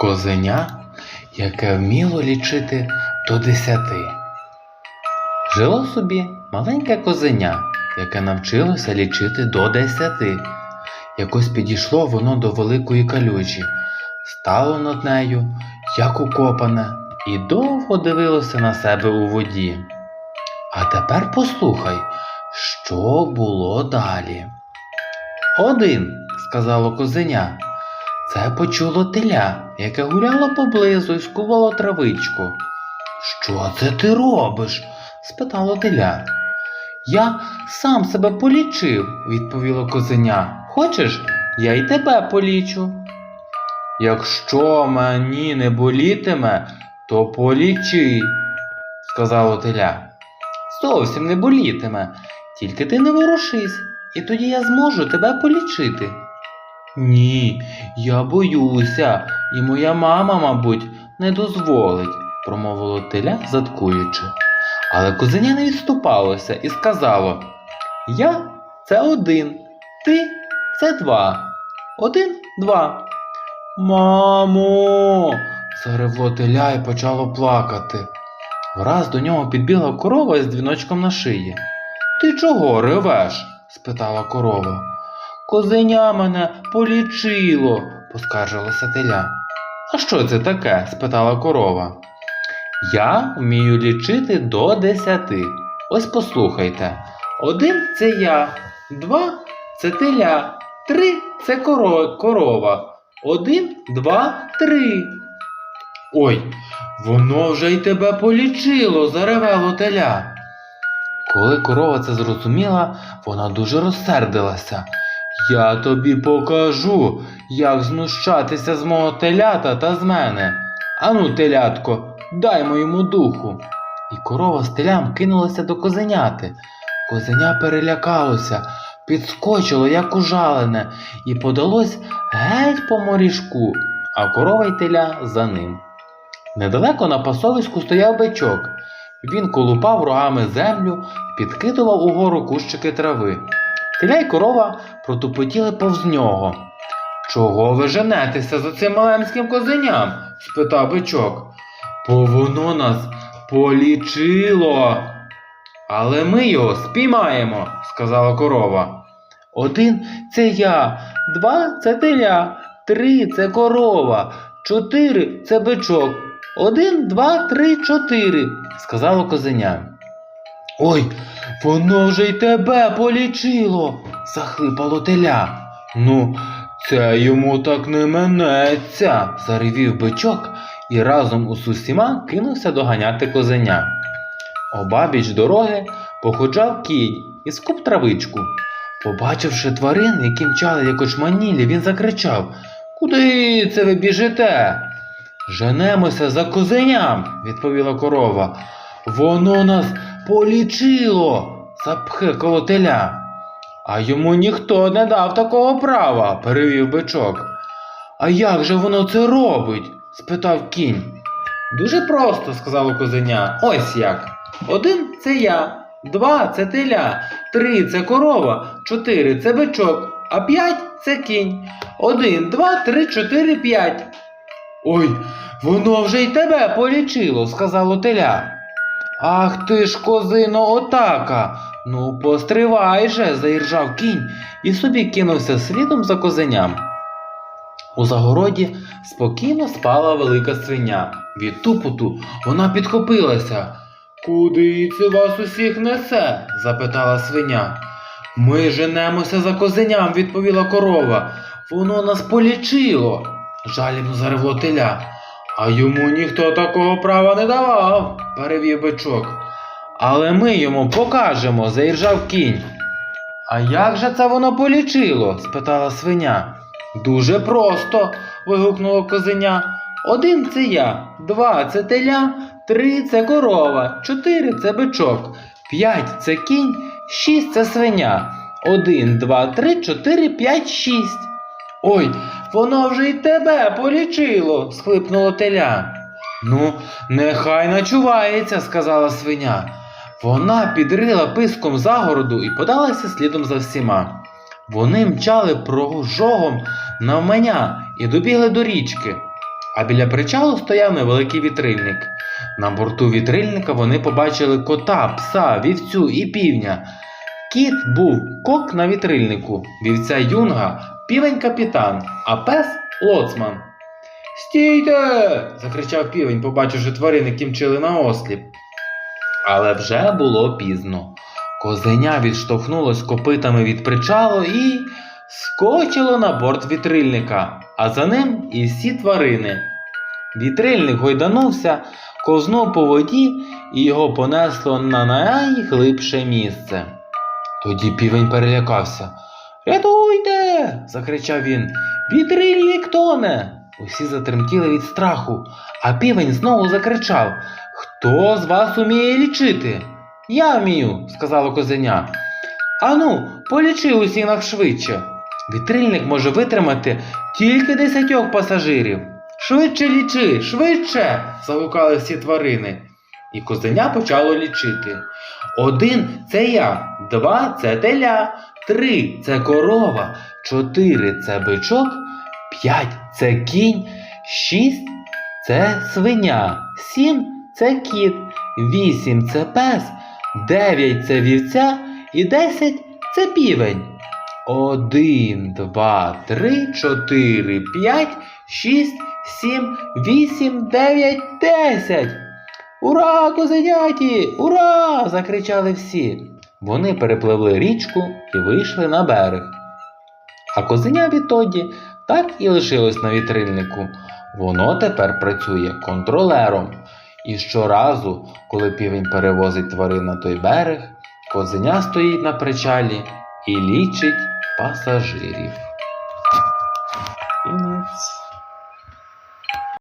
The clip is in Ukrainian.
Козеня, яке вміло лічити до десяти. Жило собі маленьке козеня, яке навчилося лічити до десяти. Якось підійшло воно до великої калюжі, стало над нею, як укопане, і довго дивилося на себе у воді. А тепер послухай, що було далі. Один, сказало козеня. Це почуло теля, яке гуляло поблизу і скувало травичку. Що це ти робиш? спитало теля. Я сам себе полічив, відповіло козеня. Хочеш, я й тебе полічу. Якщо мені не болітиме, то полічи, сказало теля. Зовсім не болітиме, тільки ти не ворушись, і тоді я зможу тебе полічити. Ні, я боюся, і моя мама, мабуть, не дозволить, промовило теля, заткуючи. Але козеня не відступалося і сказало: Я це один, ти це два. Один, два. Мамо. заревло теля і почало плакати. Враз до нього підбігла корова із дзвіночком на шиї. Ти чого ревеш? спитала корова. Козеня мене полічило, поскаржилася теля. А що це таке? спитала корова. Я вмію лічити до десяти. Ось послухайте. Один це я, два це теля, три це коро- корова. Один, два, три. Ой, воно вже й тебе полічило, заревело теля. Коли корова це зрозуміла, вона дуже розсердилася. Я тобі покажу, як знущатися з мого телята та з мене. Ану, телятко, дай моєму духу. І корова з телям кинулася до козеняти. Козеня перелякалося, підскочило, як ужалене, і подалось геть по моріжку, а корова й теля за ним. Недалеко на пасовиську стояв бичок. Він колупав рогами землю, підкидував угору кущики трави. Теля й корова протупотіли повз нього. Чого ви женетеся за цим малемським козеням? спитав бичок. Бо воно нас полічило. Але ми його спіймаємо, сказала корова. Один це я, два це теля, три це корова, чотири це бичок. Один, два, три, чотири, сказало козеня. Ой, воно вже й тебе полічило, захлипало теля. Ну, це йому так не минеться, заревів бичок і разом із усіма кинувся доганяти козеня. Обабіч дороги походжав кінь і скуп травичку. Побачивши тварин, які мчали як очманілі, він закричав Куди це ви біжите? Женемося за козеням, відповіла корова. Воно нас полічило, запхикало теля. А йому ніхто не дав такого права, перевів бичок. А як же воно це робить? спитав кінь. Дуже просто, сказало козеня. Ось як. Один це я, два це теля, три це корова, чотири це бичок, а п'ять це кінь. Один, два, три, чотири, п'ять. Ой, воно вже й тебе полічило, сказало теля. Ах ти ж, козино, отака. Ну, постривай же, заіржав кінь і собі кинувся слідом за козеням. У загороді спокійно спала велика свиня. Від тупоту вона підхопилася. Куди це вас усіх несе? запитала свиня. Ми женемося за козеням, відповіла корова. Воно нас полічило. Жалібно заревло теля. А йому ніхто такого права не давав, перевів бичок. Але ми йому покажемо, заіржав кінь. А як же це воно полічило? спитала свиня. Дуже просто. вигукнуло козеня. Один це я, два це теля, три це корова, чотири це бичок, п'ять це кінь, шість це свиня. Один, два, три, чотири, п'ять, шість. Ой, воно вже й тебе полічило, схлипнуло теля. Ну, нехай начувається, сказала свиня. Вона підрила писком загороду і подалася слідом за всіма. Вони мчали прожогом навмання і добігли до річки. а біля причалу стояв невеликий вітрильник. На борту вітрильника вони побачили кота, пса, вівцю і півня. Кіт був кок на вітрильнику, вівця юнга, півень капітан, а пес лоцман. Стійте! закричав півень, побачивши тварин, які мчили на осліп. Але вже було пізно. Козеня відштовхнулось копитами від причалу і скочило на борт вітрильника, а за ним і всі тварини. Вітрильник гойданувся, ковзнув по воді і його понесло на найглибше місце. Тоді півень перелякався. Рятуйте! закричав він. Вітрильник тоне. Усі затремтіли від страху, а півень знову закричав Хто з вас уміє лічити? Я вмію, сказало козеня. Ану, полічи усіх нас швидше. Вітрильник може витримати тільки десятьох пасажирів. Швидше лічи, швидше. загукали всі тварини. І козеня почало лічити. Один це я, два це теля, три це корова, чотири це бичок, п'ять це кінь, шість це свиня, сім це кіт, вісім це пес, дев'ять це вівця і десять це півень. Один, два, три, чотири, п'ять, шість, сім, вісім, дев'ять, десять. Ура, козеняті! Ура! закричали всі. Вони перепливли річку і вийшли на берег. А козеня відтоді так і лишилось на вітрильнику. Воно тепер працює контролером. І щоразу, коли півень перевозить тварин на той берег, козеня стоїть на причалі і лічить пасажирів. Кінець.